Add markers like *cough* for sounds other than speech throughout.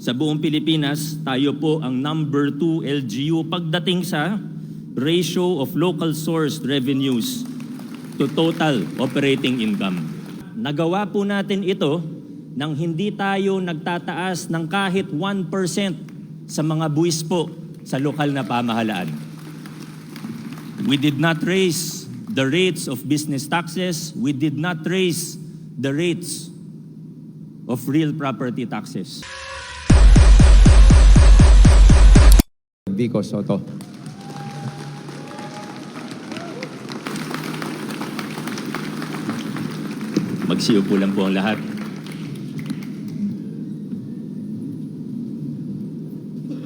Sa buong Pilipinas, tayo po ang number 2 LGU pagdating sa ratio of local sourced revenues to total operating income. Nagawa po natin ito nang hindi tayo nagtataas ng kahit 1% sa mga buwis po sa lokal na pamahalaan. We did not raise the rates of business taxes. We did not raise the rates of real property taxes. Vico Soto. Magsiupo lang po ang lahat.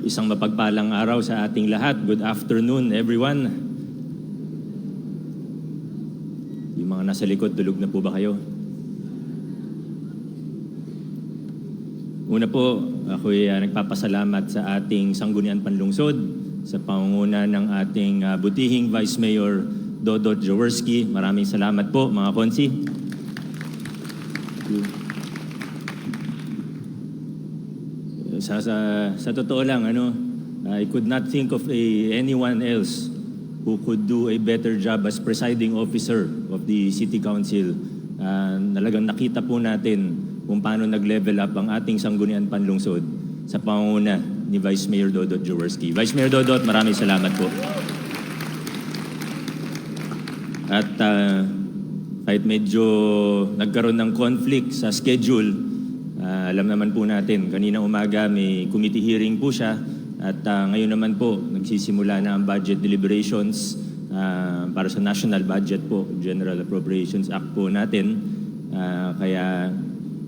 Isang mapagpalang araw sa ating lahat. Good afternoon, everyone. Yung mga nasa likod, tulog na po ba kayo? Una po, ako ay uh, nagpapasalamat sa ating Sanggunian Panlungsod sa pangunguna ng ating uh, butihing Vice Mayor Dodot Jaworski. Maraming salamat po mga konsi. Sa, sa, sa totoo lang, ano, I could not think of a, anyone else who could do a better job as presiding officer of the City Council. Uh, nalagang nakita po natin kung paano nag-level up ang ating sanggunian panlungsod sa pangunguna ni Vice Mayor Dodot Jaworski. Vice Mayor Dodot, maraming salamat po. At ah, kahit medyo nagkaroon ng conflict sa schedule, ah, alam naman po natin, kanina umaga may committee hearing po siya at ah, ngayon naman po nagsisimula na ang budget deliberations ah, para sa national budget po, General Appropriations Act po natin. Ah, kaya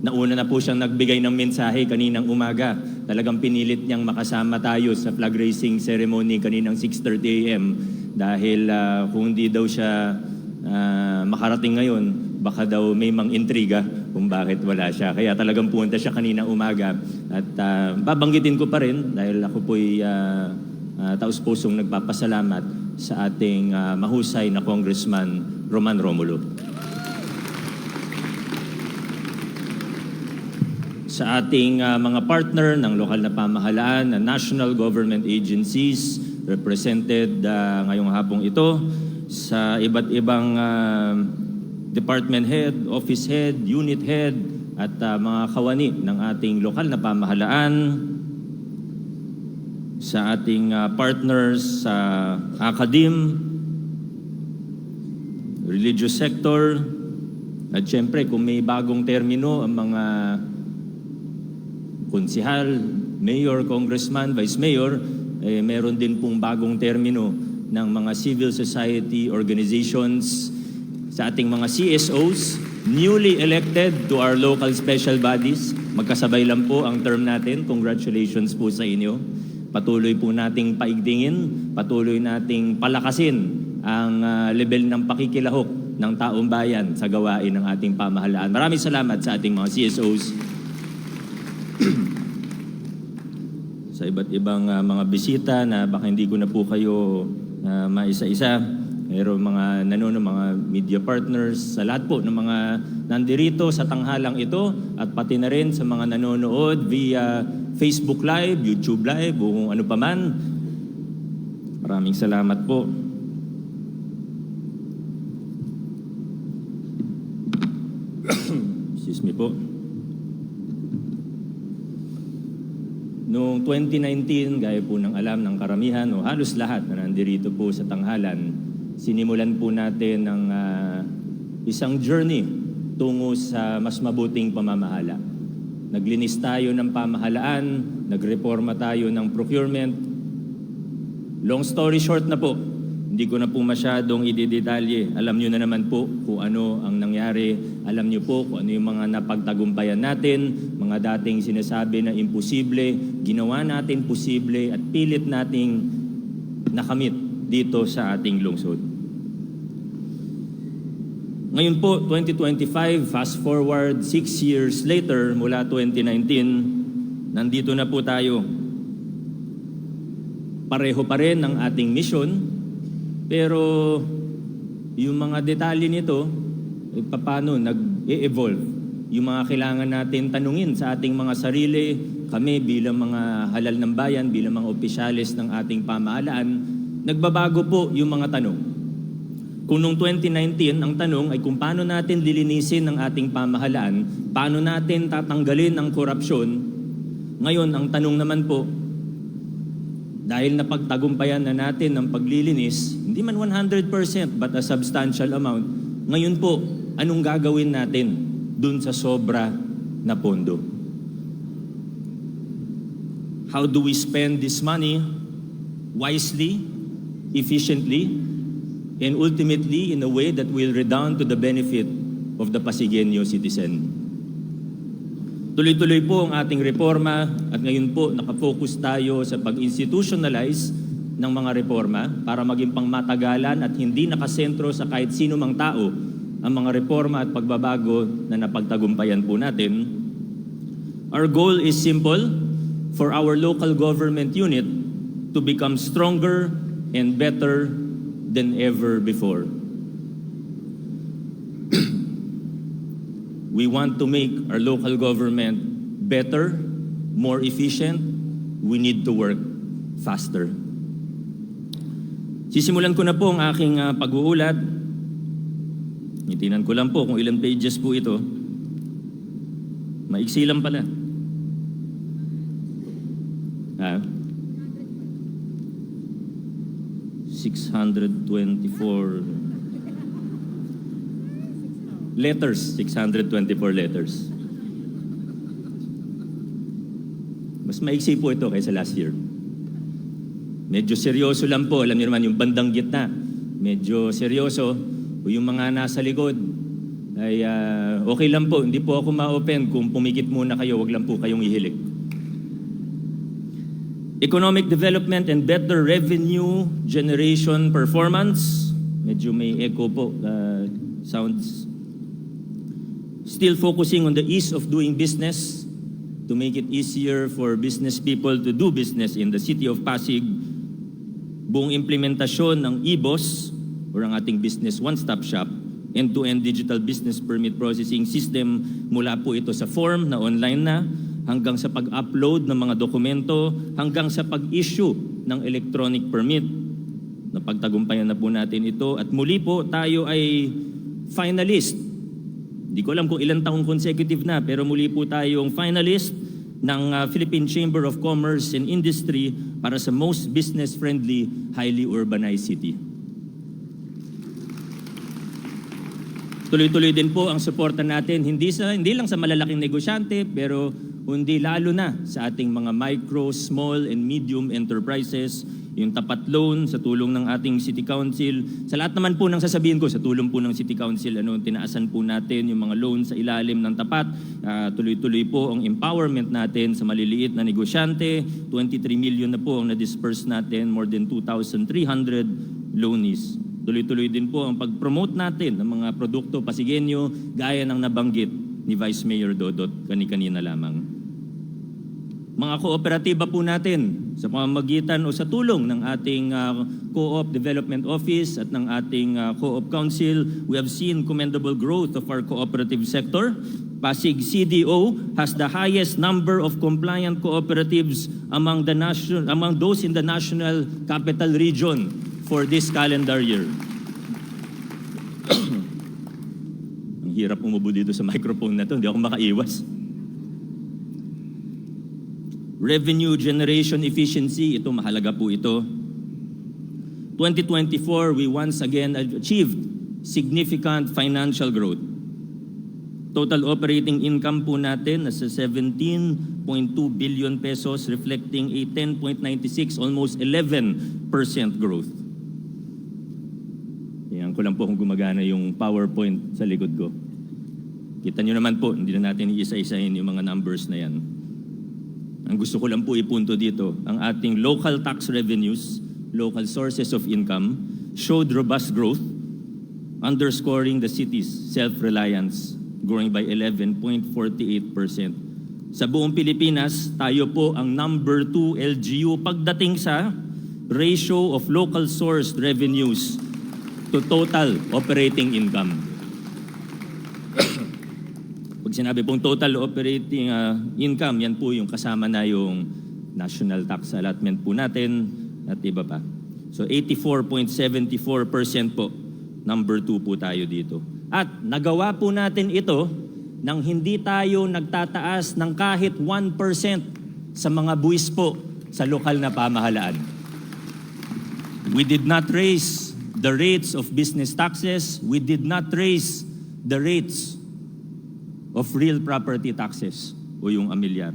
nauna na po siyang nagbigay ng mensahe kaninang umaga. Talagang pinilit niyang makasama tayo sa flag raising ceremony kaninang 6.30 a.m. dahil ah, kung hindi daw siya ah, makarating ngayon, baka daw may mang intriga kung bakit wala siya. Kaya talagang pumunta siya kanina umaga. At ah, babanggitin ko pa rin dahil ako po'y uh, taus-pusong nagpapasalamat sa ating ah, mahusay na Congressman Roman Romulo. Sa ating ah, mga partner ng lokal na pamahalaan na national government agencies represented ah, ngayong hapong ito sa iba't ibang ah, department head, office head, unit head at ah, mga kawani ng ating lokal na pamahalaan sa ating ah, partners sa academe, religious sector, at syempre kung may bagong termino ang mga konsihal, mayor, congressman, vice mayor, eh, meron din pong bagong termino ng mga civil society organizations sa ating mga CSOs, newly elected to our local special bodies. Magkasabay lang po ang term natin. Congratulations po sa inyo. Patuloy po nating paigtingin, patuloy nating palakasin ang ah, level ng pakikilahok ng taong bayan sa gawain ng ating pamahalaan. Maraming salamat sa ating mga CSOs, sa iba't ibang ah, mga bisita na baka hindi ko na po kayo ah, maisa-isa. Pero mga nanono, mga media partners, sa lahat po ng mga nandirito sa tanghalang ito at pati na rin sa mga nanonood via Facebook Live, YouTube Live, o kung ano pa man. Maraming salamat po. *coughs* Excuse me po. Noong 2019, gaya po ng alam ng karamihan o halos lahat na nandirito po sa tanghalan, sinimulan po natin ng ah, isang journey tungo sa mas mabuting pamamahala. Naglinis tayo ng pamahalaan, nagreforma tayo ng procurement. Long story short na po, hindi ko na po masyadong ididetalye. Alam nyo na naman po kung ano ang nangyari. Alam nyo po kung ano yung mga napagtagumpayan natin, mga dating sinasabi na imposible, ginawa natin posible at pilit nating nakamit dito sa ating lungsod. Ngayon po, 2025, fast forward six years later mula 2019, nandito na po tayo. Pareho pa rin ang ating mission, pero yung mga detalye nito, eh, paano nag-evolve. Yung mga kailangan natin tanungin sa ating mga sarili, kami bilang mga halal ng bayan, bilang mga opisyalis ng ating pamahalaan, nagbabago po yung mga tanong. Kung noong 2019, ang tanong ay kung paano natin lilinisin ang ating pamahalaan, paano natin tatanggalin ang korupsyon, ngayon ang tanong naman po, dahil napagtagumpayan na natin ang paglilinis, hindi man 100% but a substantial amount, ngayon po, anong gagawin natin dun sa sobra na pondo? How do we spend this money wisely, efficiently, and ultimately in a way that will redound to the benefit of the Pasigueño citizen? Tuloy-tuloy po ang ating reforma at ngayon po nakafocus tayo sa pag-institutionalize ng mga reforma para maging pangmatagalan at hindi nakasentro sa kahit sino mang tao ang mga reforma at pagbabago na napagtagumpayan po natin. Our goal is simple, for our local government unit to become stronger and better than ever before. We want to make our local government better, more efficient. We need to work faster. Sisimulan ko na po ang aking ah, pag-uulat. Ngitinan ko lang po kung ilang pages po ito. Maiksi lang pala. Ha? 624 letters, 624 letters. Mas maiksi po ito kaysa last year. Medyo seryoso lang po, alam niyo naman yung bandang gitna. Medyo seryoso. O yung mga nasa likod, ay ah, okay lang po. Hindi po ako ma-open kung pumikit muna kayo, wag lang po kayong ihilik. Economic development and better revenue generation performance. Medyo may echo po, uh, sounds. Still focusing on the ease of doing business to make it easier for business people to do business in the city of Pasig. Buong implementasyon ng EBOS or ang ating business one-stop shop end-to-end digital business permit processing system mula po ito sa form na online na hanggang sa pag-upload ng mga dokumento hanggang sa pag-issue ng electronic permit. Napagtagumpayan na po natin ito at muli po tayo ay finalist. Hindi ko alam kung ilang taong consecutive na pero muli po tayong finalist ng uh, Philippine Chamber of Commerce and Industry para sa most business-friendly, highly urbanized city. Tuloy-tuloy din po ang suporta natin hindi sa hindi lang sa malalaking negosyante pero kundi lalo na sa ating mga micro, small and medium enterprises, yung tapat loan sa tulong ng ating City Council. Sa lahat naman po ng sasabihin ko sa tulong po ng City Council, ano tinaasan po natin yung mga loan sa ilalim ng tapat. Ah, tuloy-tuloy po ang empowerment natin sa maliliit na negosyante. 23 million na po ang na-disperse natin, more than 2,300 loanees. Tuloy-tuloy din po ang pag-promote natin ng mga produkto pasigenyo gaya ng nabanggit ni Vice Mayor Dodot kani-kanina lamang. Mga kooperatiba po natin sa pamamagitan o sa tulong ng ating ah, Co-op Development Office at ng ating ah, Co-op Council, we have seen commendable growth of our cooperative sector. Pasig CDO has the highest number of compliant cooperatives among the nation among those in the National Capital Region for this calendar year. *clears throat* Ang hirap umubo dito sa microphone na to, hindi ako makaiwas. Revenue generation efficiency, ito mahalaga po ito. 2024, we once again achieved significant financial growth. Total operating income po natin nasa 17.2 billion pesos reflecting a 10.96 almost 11% growth. Ko lang po kung gumagana yung PowerPoint sa likod ko. Kita nyo naman po, hindi na natin iisa-isahin yung mga numbers na yan. Ang gusto ko lang po ipunto dito, ang ating local tax revenues, local sources of income, showed robust growth, underscoring the city's self-reliance, growing by 11.48%. Sa buong Pilipinas, tayo po ang number 2 LGU pagdating sa ratio of local sourced revenues to total operating income. *coughs* Pag sinabi pong total operating ah, income, yan po yung kasama na yung national tax allotment po natin at iba pa. So 84.74% po, number 2 po tayo dito. At nagawa po natin ito nang hindi tayo nagtataas ng kahit 1% sa mga buwis po sa lokal na pamahalaan. We did not raise the rates of business taxes. We did not raise the rates of real property taxes o yung amilyar.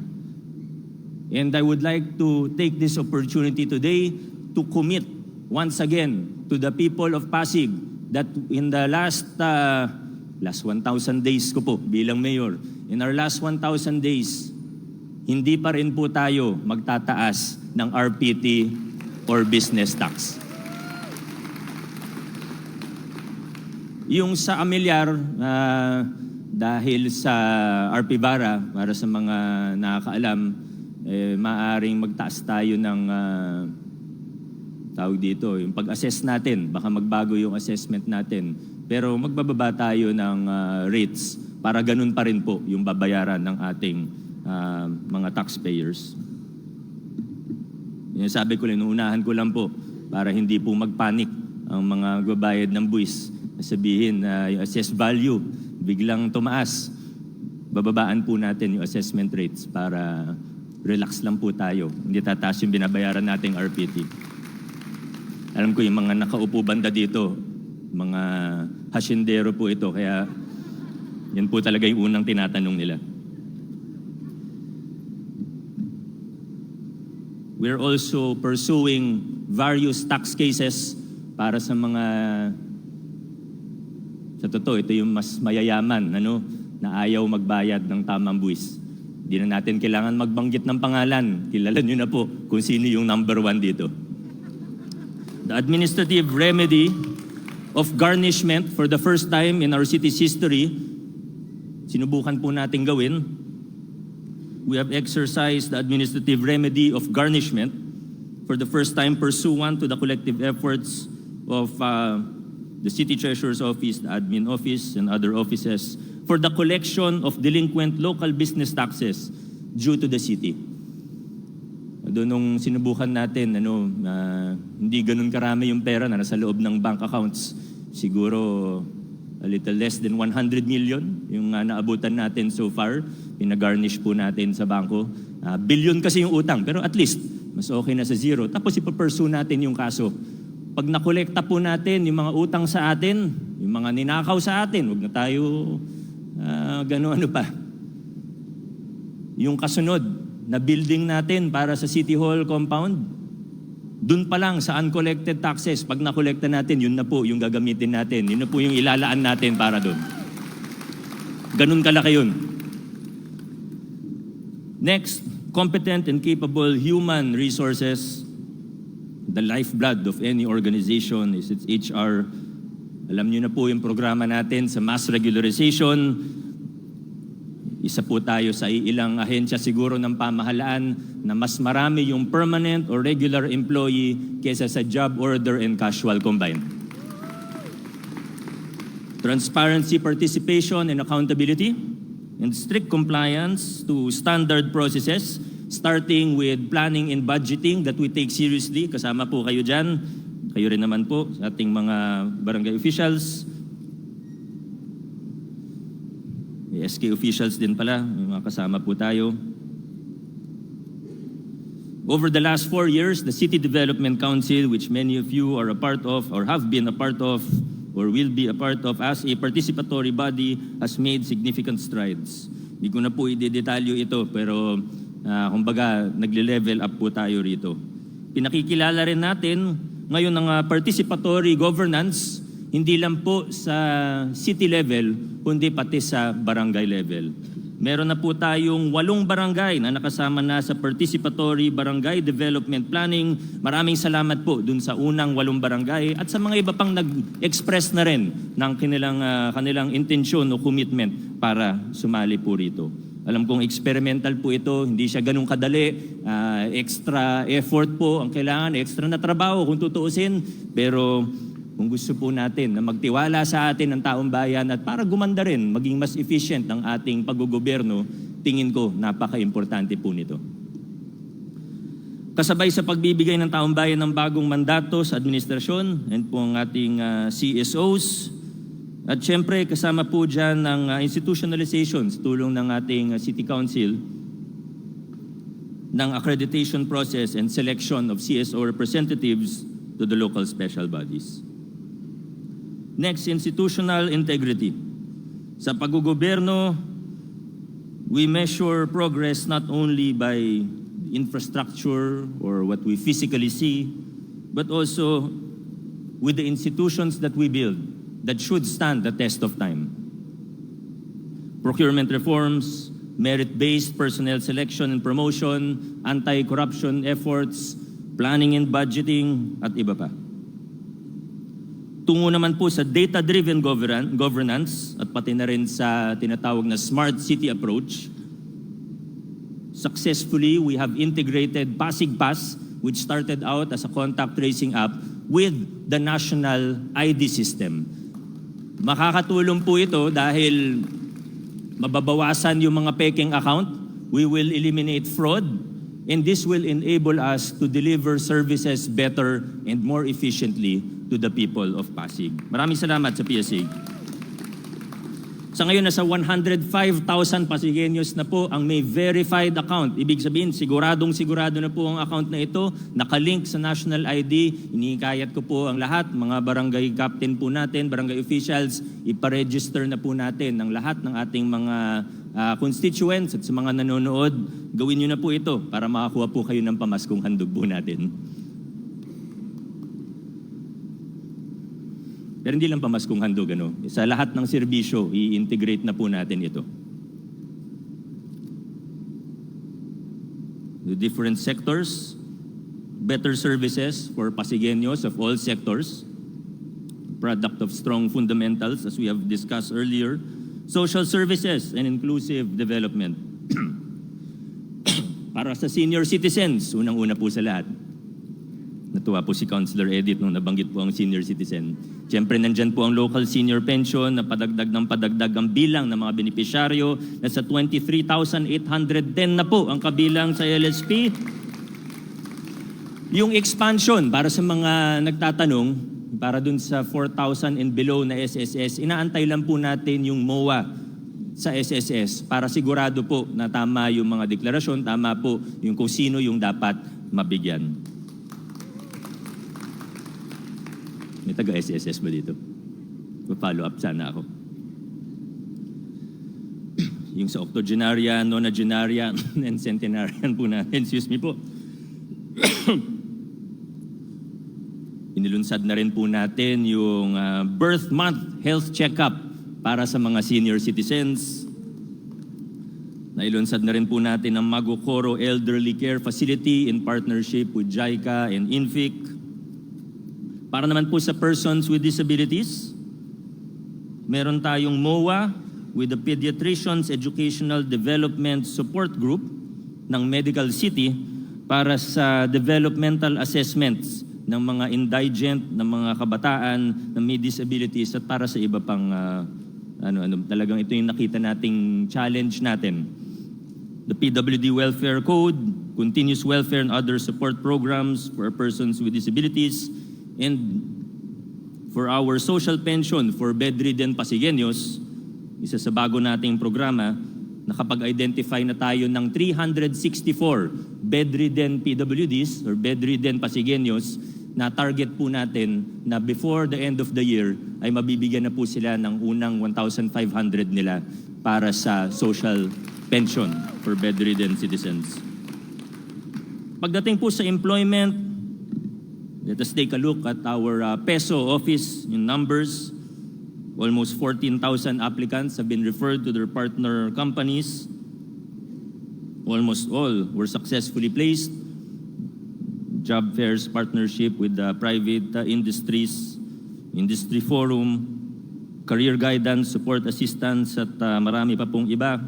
And I would like to take this opportunity today to commit once again to the people of Pasig that in the last uh, last 1,000 days ko po bilang mayor, in our last 1,000 days, hindi pa rin po tayo magtataas ng RPT or business tax. Yung sa amilyar, ah, dahil sa RP Bara, para sa mga nakakaalam, eh, maaring magtaas tayo ng ah, tawag dito, yung pag-assess natin, baka magbago yung assessment natin. Pero magbababa tayo ng ah, rates para ganun pa rin po yung babayaran ng ating ah, mga taxpayers. Yung sabi ko lang, unahan ko lang po para hindi po magpanik ang mga gabayad ng buwis. Sabihin na yung assessed value biglang tumaas. Bababaan po natin yung assessment rates para relax lang po tayo. Hindi tataas yung binabayaran nating RPT. Alam ko yung mga nakaupo banda dito, mga hasyendero po ito, kaya yan po talaga yung unang tinatanong nila. We're also pursuing various tax cases para sa mga sa totoo, ito yung mas mayayaman ano, na ayaw magbayad ng tamang buwis. Hindi na natin kailangan magbanggit ng pangalan. Kilala nyo na po kung sino yung number one dito. The administrative remedy of garnishment for the first time in our city's history, sinubukan po natin gawin. We have exercised the administrative remedy of garnishment for the first time pursuant to the collective efforts of uh, the City Treasurer's Office, the Admin Office, and other offices for the collection of delinquent local business taxes due to the city. Doon nung sinubukan natin, ano, na hindi ganun karami yung pera na nasa loob ng bank accounts. Siguro a little less than 100 million yung uh, naabutan natin so far. Pinagarnish po natin sa bangko. Uh, billion kasi yung utang, pero at least mas okay na sa zero. Tapos ipapursue natin yung kaso. Pag nakolekta po natin yung mga utang sa atin, yung mga ninakaw sa atin, wag na tayo uh, gano'n ano pa. Yung kasunod na building natin para sa City Hall compound, dun pa lang sa uncollected taxes, pag nakolekta natin, yun na po yung gagamitin natin. Yun na po yung ilalaan natin para dun. Ganun kalaki yun. Next, competent and capable human resources. The lifeblood of any organization is its HR. Alam niyo na po yung programa natin sa mass regularization. Isa po tayo sa ilang ahensya siguro ng pamahalaan na mas marami yung permanent or regular employee kesa sa job order and casual combined. Transparency, participation, and accountability, and strict compliance to standard processes, starting with planning and budgeting that we take seriously. Kasama po kayo dyan. Kayo rin naman po sa ating mga barangay officials. May SK officials din pala, may mga kasama po tayo. Over the last four years, the City Development Council, which many of you are a part of or have been a part of or will be a part of as a participatory body, has made significant strides. Hindi ko na po idedetalyo ito, pero uh, kumbaga nagle-level up po tayo rito. Pinakikilala rin natin ngayon ng uh, participatory governance, hindi lang po sa city level, kundi pati sa barangay level. Meron na po tayong walong barangay na nakasama na sa Participatory Barangay Development Planning. Maraming salamat po dun sa unang walong barangay at sa mga iba pang nag-express na rin ng kanilang, ah, kanilang intensyon o commitment para sumali po rito. Alam kong experimental po ito, hindi siya ganun kadali, ah, extra effort po ang kailangan, extra na trabaho kung tutuusin. Pero kung gusto po natin na magtiwala sa atin ng taong bayan at para gumanda rin, maging mas efficient ang ating paggogobyerno, tingin ko napaka-importante po nito. Kasabay sa pagbibigay ng taong bayan ng bagong mandato sa administrasyon and po ang ating ah, CSOs, at syempre kasama po dyan ng ah, institutionalizations, tulong ng ating ah, City Council, ng accreditation process and selection of CSO representatives to the local special bodies. Next, institutional integrity. Sa paggugoberno, we measure progress not only by infrastructure or what we physically see, but also with the institutions that we build that should stand the test of time. Procurement reforms, merit-based personnel selection and promotion, anti-corruption efforts, planning and budgeting, at iba pa. Tungo naman po sa data-driven govern- governance at pati na rin sa tinatawag na smart city approach, successfully we have integrated Pasig Pass, which started out as a contact tracing app, with the national ID system. Makakatulong po ito dahil mababawasan yung mga peking account, we will eliminate fraud, and this will enable us to deliver services better and more efficiently to the people of Pasig. Maraming salamat sa PSA. Sa ngayon, nasa 105,000 Pasigueños na po ang may verified account. Ibig sabihin, siguradong sigurado na po ang account na ito, nakalink sa national ID. Inikayat ko po ang lahat, mga barangay captain po natin, barangay officials, iparegister na po natin ang lahat ng ating mga ah, constituents at sa mga nanonood. Gawin nyo na po ito para makakuha po kayo ng pamaskong handog po natin. Pero hindi lang pamaskong handog, ano? Sa lahat ng serbisyo, i-integrate na po natin ito. The different sectors, better services for Pasigueños of all sectors, product of strong fundamentals, as we have discussed earlier, social services and inclusive development. *clears throat* Para sa senior citizens, unang-una po sa lahat, Natuwa po si Councilor Edith nung nabanggit po ang senior citizen. Siyempre, nandyan po ang local senior pension na padagdag ng padagdag ang bilang ng mga benepisyaryo na sa 23,810 na po ang kabilang sa LSP. Yung expansion, para sa mga nagtatanong, para dun sa 4,000 and below na SSS, inaantay lang po natin yung MOA sa SSS para sigurado po na tama yung mga deklarasyon, tama po yung kung sino yung dapat mabigyan. May taga-SSS ba dito? Pa-follow up sana ako. yung sa octogenarian, nonagenarian, *laughs* and centenarian po natin, excuse me po. *clears throat* Inilunsad na rin po natin yung ah, birth month health checkup para sa mga senior citizens. Nailunsad na rin po natin ang Magokoro Elderly Care Facility in partnership with JICA and INFIC. Para naman po sa persons with disabilities, meron tayong MOA with the Pediatricians Educational Development Support Group ng Medical City para sa developmental assessments ng mga indigent, ng mga kabataan na may disabilities at para sa iba pang ah, ano ano talagang ito yung nakita nating challenge natin. The PWD Welfare Code, continuous welfare and other support programs for persons with disabilities, and for our social pension for bedridden Pasigueños, isa sa bago nating programa, nakapag-identify na tayo ng 364 bedridden PWDs or bedridden Pasigueños na target po natin na before the end of the year ay mabibigyan na po sila ng unang 1,500 nila para sa social pension for bedridden citizens. Pagdating po sa employment, let us take a look at our uh, PESO office in numbers. Almost 14,000 applicants have been referred to their partner companies. Almost all were successfully placed. Job fairs partnership with the private uh, industries, industry forum, career guidance, support assistance at uh, marami pa pong iba.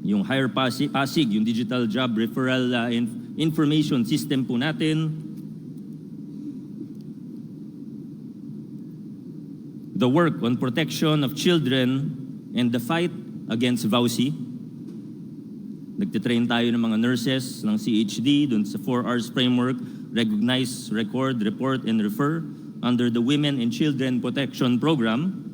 Yung Hire Pasig, yung digital job referral uh, in- information system po natin. The work on protection of children and the fight against VAUSI. Nagtitrain tayo ng mga nurses ng CHD dun sa 4 R's framework, recognize, record, report, and refer under the Women and Children Protection Program.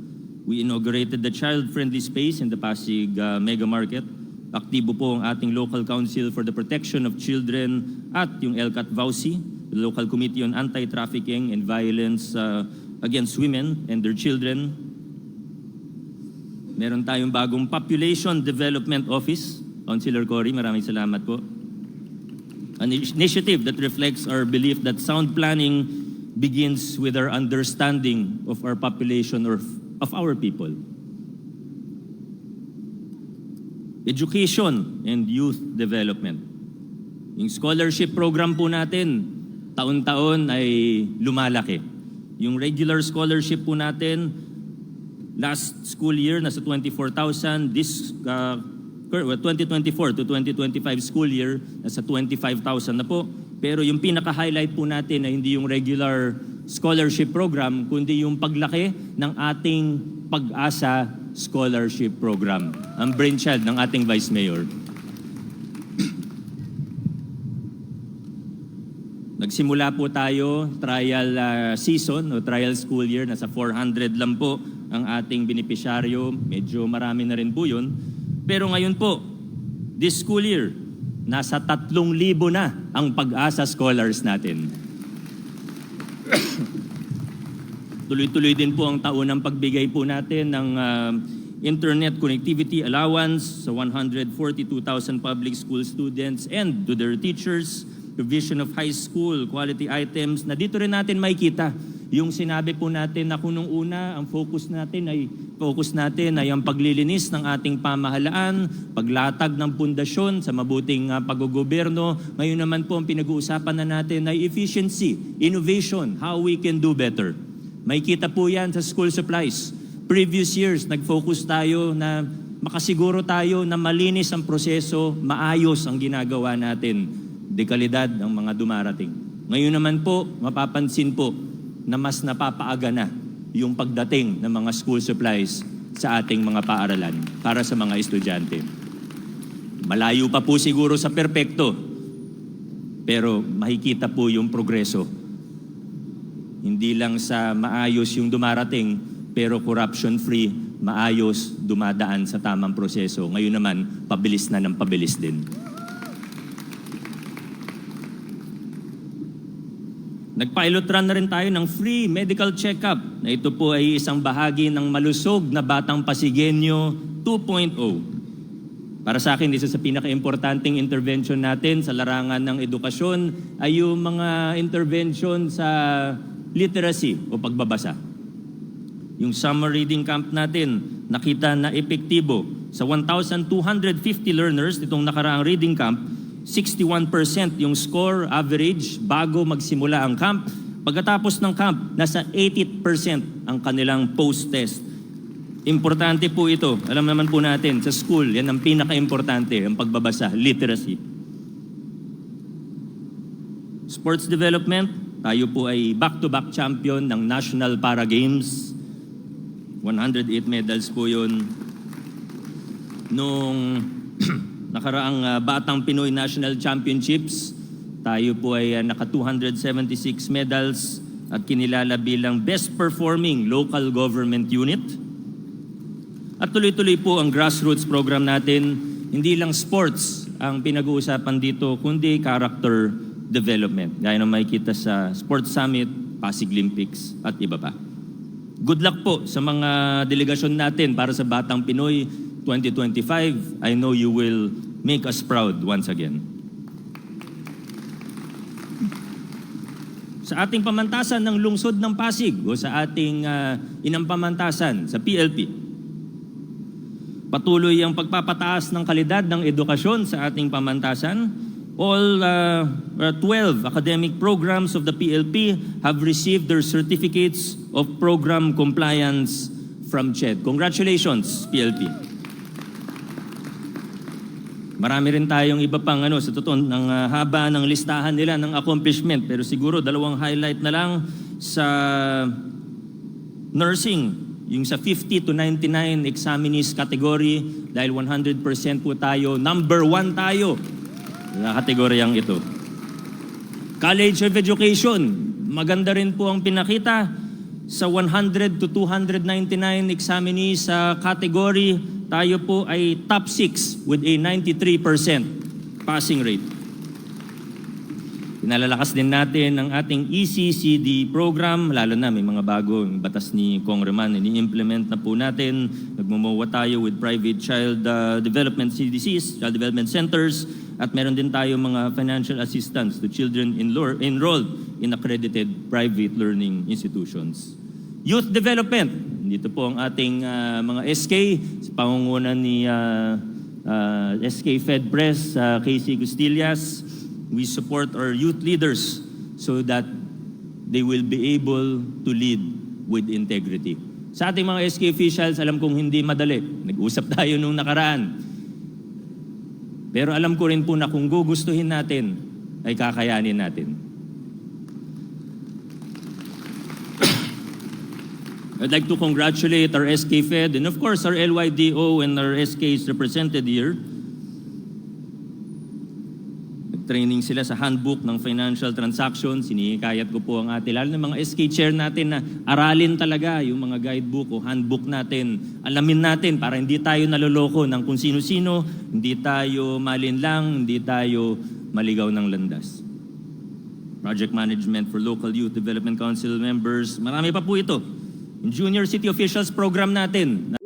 We inaugurated the child-friendly space in the Pasig uh, Mega Market. Aktibo po ang ating local council for the protection of children at yung LCAT VAUSI, the local committee on anti-trafficking and violence uh, against women and their children. Meron tayong bagong Population Development Office. Councilor Cory, maraming salamat po. An initiative that reflects our belief that sound planning begins with our understanding of our population or of our people. Education and youth development. Yung scholarship program po natin, taon-taon ay lumalaki. Yung regular scholarship po natin, last school year nasa 24,000, this uh, cur- well, 2024 to 2025 school year nasa 25,000 na po. Pero yung pinaka-highlight po natin ay hindi yung regular scholarship program, kundi yung paglaki ng ating pag-asa scholarship program. Ang brainchild ng ating Vice Mayor. Nagsimula po tayo, trial uh, season o trial school year, nasa 400 lang po ang ating benepisyaryo. Medyo marami na rin po yun. Pero ngayon po, this school year, nasa 3,000 na ang pag-asa scholars natin. *coughs* Tuloy-tuloy din po ang taon ng pagbigay po natin ng uh, internet connectivity allowance sa 142,000 public school students and to their teachers, provision of high school quality items na dito rin natin makikita yung sinabi po natin na kung una ang focus natin ay focus natin ay ang paglilinis ng ating pamahalaan, paglatag ng pundasyon sa mabuting uh, paggogoberno. Ngayon naman po ang pinag-uusapan na natin ay efficiency, innovation, how we can do better. May kita po yan sa school supplies. Previous years, nag-focus tayo na makasiguro tayo na malinis ang proseso, maayos ang ginagawa natin, dekalidad ang mga dumarating. Ngayon naman po, mapapansin po na mas napapaaga na yung pagdating ng mga school supplies sa ating mga paaralan para sa mga estudyante. Malayo pa po siguro sa perpekto, pero makikita po yung progreso hindi lang sa maayos yung dumarating, pero corruption-free, maayos, dumadaan sa tamang proseso. Ngayon naman, pabilis na ng pabilis din. Nag-pilot run na rin tayo ng free medical check-up na ito po ay isang bahagi ng malusog na Batang Pasigenyo 2.0. Para sa akin, isa sa pinaka-importanting intervention natin sa larangan ng edukasyon ay yung mga intervention sa literacy o pagbabasa. Yung summer reading camp natin, nakita na epektibo. Sa 1,250 learners nitong nakaraang reading camp, 61% yung score average bago magsimula ang camp. Pagkatapos ng camp, nasa 80% ang kanilang post-test. Importante po ito. Alam naman po natin, sa school, yan ang pinaka-importante, ang pagbabasa, literacy. Sports development, tayo po ay back-to-back champion ng National Para Games. 108 medals po yun. Nung *clears throat* nakaraang ah, Batang Pinoy National Championships, tayo po ay ah, naka 276 medals at kinilala bilang best performing local government unit. At tuloy-tuloy po ang grassroots program natin. Hindi lang sports ang pinag-uusapan dito, kundi character development. Gaya ng makikita sa Sports Summit, Pasig Olympics at iba pa. Good luck po sa mga delegasyon natin para sa Batang Pinoy 2025. I know you will make us proud once again. Sa ating pamantasan ng lungsod ng Pasig o sa ating uh, inang pamantasan sa PLP, Patuloy ang pagpapataas ng kalidad ng edukasyon sa ating pamantasan. All uh, 12 academic programs of the PLP have received their certificates of program compliance from CHED. Congratulations, PLP. Marami rin tayong iba pang ano, sa totoo, ng uh, haba ng listahan nila ng accomplishment. Pero siguro dalawang highlight na lang sa nursing yung sa 50 to 99 examinees category, dahil 100% po tayo, number one tayo na kategoryang ito. College of Education, maganda rin po ang pinakita sa 100 to 299 examinees sa category, tayo po ay top 6 with a 93% passing rate. Pinalalakas din natin ang ating ECCD program, lalo na may mga bagong batas ni Congressman, ini-implement na po natin. Nagmumuwa tayo with private child uh, development CDCs, child development centers, at meron din tayo mga financial assistance to children enroll- enrolled in accredited private learning institutions. Youth development, dito po ang ating uh, mga SK, sa pangungunan ni uh, uh, SK Fed Press, uh, Casey Custillas, we support our youth leaders so that they will be able to lead with integrity. Sa ating mga SK officials, alam kong hindi madali. Nag-usap *laughs* tayo nung nakaraan. Pero alam ko rin po na kung gugustuhin natin, ay kakayanin natin. I'd like to congratulate our SK Fed and of course our LYDO and our SKs represented here. Nag-training sila sa handbook ng financial transactions. Sinihikayat ko po ang ating, lalo ng mga SK chair natin na aralin talaga yung mga guidebook o handbook natin. Alamin natin para hindi tayo naloloko ng kung sino-sino, hindi tayo malinlang, hindi tayo maligaw ng landas. Project Management for Local Youth Development Council members. Marami pa po ito. Junior City Officials program natin.